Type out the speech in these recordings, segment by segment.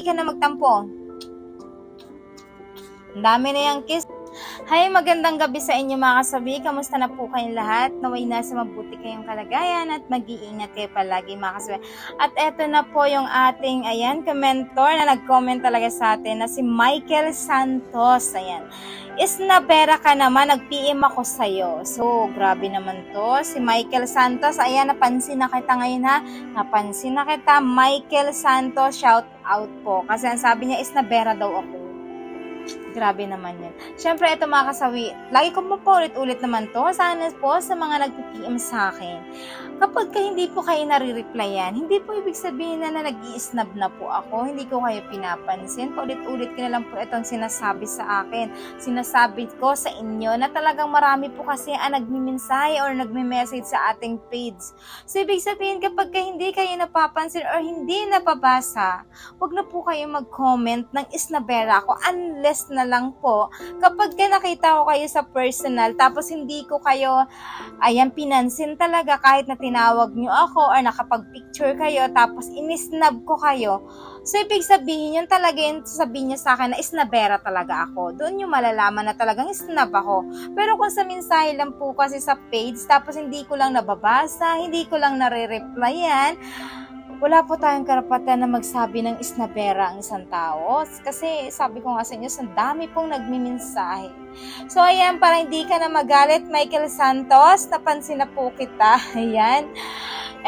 Hindi ka na magtampo. Ang dami na yung kiss. Hi, magandang gabi sa inyo mga kasabi. Kamusta na po kayong lahat? Naway nasa mabuti kayong kalagayan at mag-iingat kayo palagi mga kasabi. At eto na po yung ating, ayan, commentor na nag-comment talaga sa atin na si Michael Santos. Ayan. Is na pera ka naman, nag-PM ako sa'yo. So, grabe naman to. Si Michael Santos, ayan, napansin na kita ngayon ha. Napansin na kita, Michael Santos, shout out po. Kasi ang sabi niya is na pera daw ako. Grabe naman yan. Siyempre, ito mga kasawi, lagi ko po ulit-ulit naman to. Sana po sa mga nagpipm sa akin. Kapag ka hindi po kayo nare-replyan, hindi po ibig sabihin na, na nag snub na po ako. Hindi ko kayo pinapansin. Paulit-ulit ko na lang po itong sinasabi sa akin. Sinasabi ko sa inyo na talagang marami po kasi ang nagmimensahe or nagme-message sa ating page. So, ibig sabihin kapag ka hindi kayo napapansin or hindi napabasa, wag na po kayo mag-comment ng isnabera ko unless na lang po. Kapag ka nakita ko kayo sa personal tapos hindi ko kayo ayan pinansin talaga kahit na tinawag nyo ako or nakapag-picture kayo tapos inisnab ko kayo. So ibig sabihin yun talaga yun sabihin nyo sa akin na isnabera talaga ako. Doon yung malalaman na talagang isnab ako. Pero kung sa mensahe lang po kasi sa page tapos hindi ko lang nababasa hindi ko lang nare-replyan wala po tayong karapatan na magsabi ng isnabera ang isang tao. Kasi sabi ko nga sa inyo, ang dami pong nagmimensahe. So ayan, para hindi ka na magalit, Michael Santos, napansin na po kita. Ayan.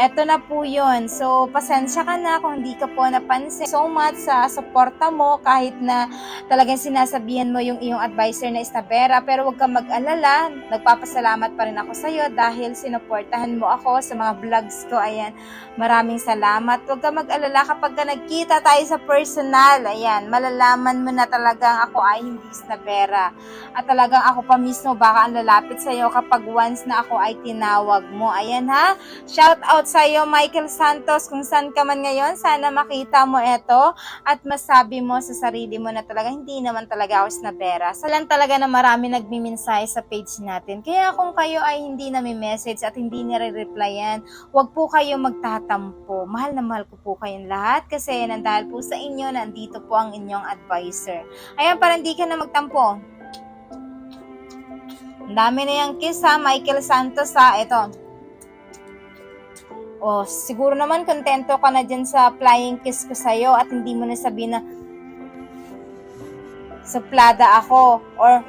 Eto na po yun. So, pasensya ka na kung hindi ka po napansin. So much sa suporta mo kahit na talagang sinasabihan mo yung iyong advisor na isnabera. Pero huwag kang mag-alala. Nagpapasalamat pa rin ako sa'yo dahil sinuportahan mo ako sa mga vlogs ko. Ayan. Maraming salamat. Huwag kang mag-alala kapag ka nagkita tayo sa personal. Ayan. Malalaman mo na talagang ako ay hindi isnabera. At talagang ako pa mismo baka ang lalapit sa'yo kapag once na ako ay tinawag mo. Ayan ha. Shout out sa iyo, Michael Santos, kung saan ka man ngayon, sana makita mo ito at masabi mo sa sarili mo na talaga hindi naman talaga ako snabera. Salan talaga na marami nagmimensahe sa page natin. Kaya kung kayo ay hindi na may message at hindi nire-replyan, huwag po kayo magtatampo. Mahal na mahal ko po kayong lahat kasi nandahil po sa inyo, nandito po ang inyong advisor. Ayan, para hindi ka na magtampo. Ang dami na yung kiss ha, Michael Santos ha. Ito, o, siguro naman kontento ka na dyan sa flying kiss ko sa'yo at hindi mo na sabihin na suplada ako or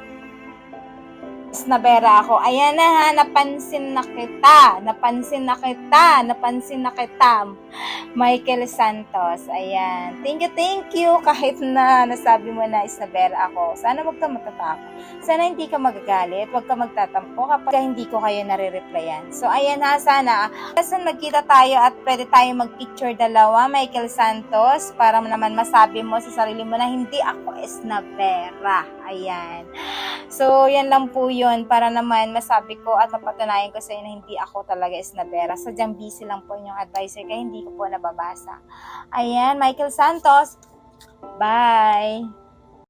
snabera ako. Ayan na ha, napansin na kita. Napansin na kita. Napansin na kita. Michael Santos. Ayan. Thank you, thank you. Kahit na nasabi mo na isnabera ako. Sana wag ka matatakot. Sana hindi ka magagalit. Wag ka magtatampo kapag hindi ko kayo nare-replyan. So, ayan ha, sana. Kasi nagkita tayo at pwede tayo mag-picture dalawa, Michael Santos, para naman masabi mo sa sarili mo na hindi ako isnabera. Ayan. So, yan lang po yun para naman masabi ko at mapatunayan ko sa inyo na hindi ako talaga isnabera. Sadyang busy lang po yung advisor kaya hindi ko po nababasa. Ayan, Michael Santos. Bye!